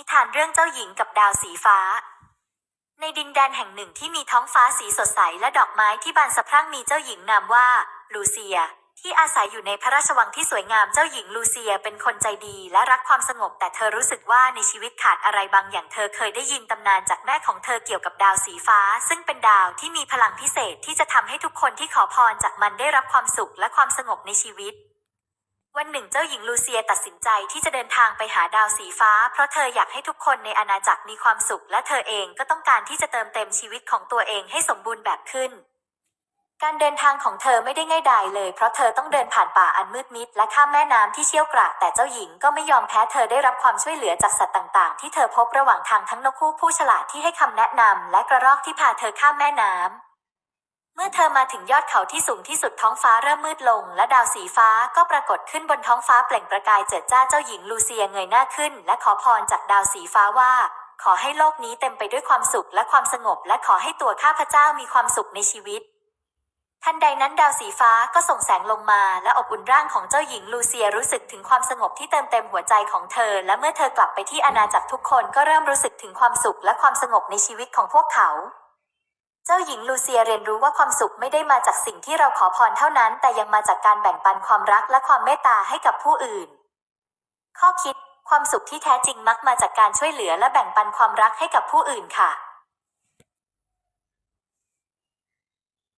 นิทานเรื่องเจ้าหญิงกับดาวสีฟ้า ในดินแดนแห่งหนึ่งที่มีท้องฟ้าสีสดใสและดอกไม้ที่บานสะพรั่งมีเจ้าหญิงนามว่า ลูเซีย ที่อาศัยอยู่ในพระราชวังที่สวยงามเจ้าหญิงลูเซียเป็นคนใจดีและรักความสงบ แต่เธอรู้สึกว่าในชีวิตขาดอะไรบางอย่างเธอเคยได้ยินตำนานจากแม่ของเธอเกี่ยวกับดาวสีฟ้า ซึ่งเป็นดาวที่มีพลังพิเศษที่จะทำให้ทุกคนที่ขอพรจากมันได้รับความสุขและความสงบในชีวิต วันหนึ่งเจ้าหญิงลูเซียตัดสินใจที่จะเดินทางไปหาดาวสีฟ้า เพราะเธออยากให้ทุกคนในอาณาจักรมีความสุข และเธอเองก็ต้องการที่จะเติมเต็มชีวิตของตัวเองให้สมบูรณ์แบบขึ้น การเดินทางของเธอไม่ได้ง่ายดายเลย เพราะเธอต้องเดินผ่านป่าอันมืดมิด และข้ามแม่น้ำที่เชี่ยวกรากแต่เจ้าหญิงก็ไม่ยอมแพ้เธอได้รับความช่วยเหลือจากสัตว์ต่างๆ ที่เธอพบระหว่างทางทั้งนกฮูกผู้ฉลาดที่ให้คำแนะนำและกระรอกที่พาเธอข้ามแม่น้ำ มื่อเธอมาถึงยอดเขาที่สูงที่สุดท้องฟ้าเริ่มมืดลง และดาวสีฟ้าก็ปรากฏขึ้นบนท้องฟ้าเปล่งประกายเจิดจ้าเจ้าหญิงลูเซียเงยหน้าขึ้น และขอพรจากดาวสีฟ้าว่า ขอให้โลกนี้เต็มไปด้วยความสุขและความสงบ และขอให้ตัวข้าพเจ้ามีความสุขในชีวิตทันใดนั้นดาวสีฟ้าก็ส่งแสงลงมา และอบอุ่นร่างของเจ้าหญิงลูเซียรู้สึกถึงความสงบที่เติมเต็มหัวใจของเธอ และเมื่อเธอกลับไปที่อาณาจักรทุกคนก็เริ่มรู้สึกถึงความสุขและความสงบในชีวิตของพวกเขา เจ้าหญิงลูเซียเรียนรู้ว่าความสุขไม่ได้มาจากสิ่งที่เราขอพรเท่านั้น แต่ยังมาจากการแบ่งปันความรักและความเมตตาให้กับผู้อื่น ข้อคิด ความสุขที่แท้จริงมักมาจากการช่วยเหลือและแบ่งปันความรักให้กับผู้อื่นค่ะ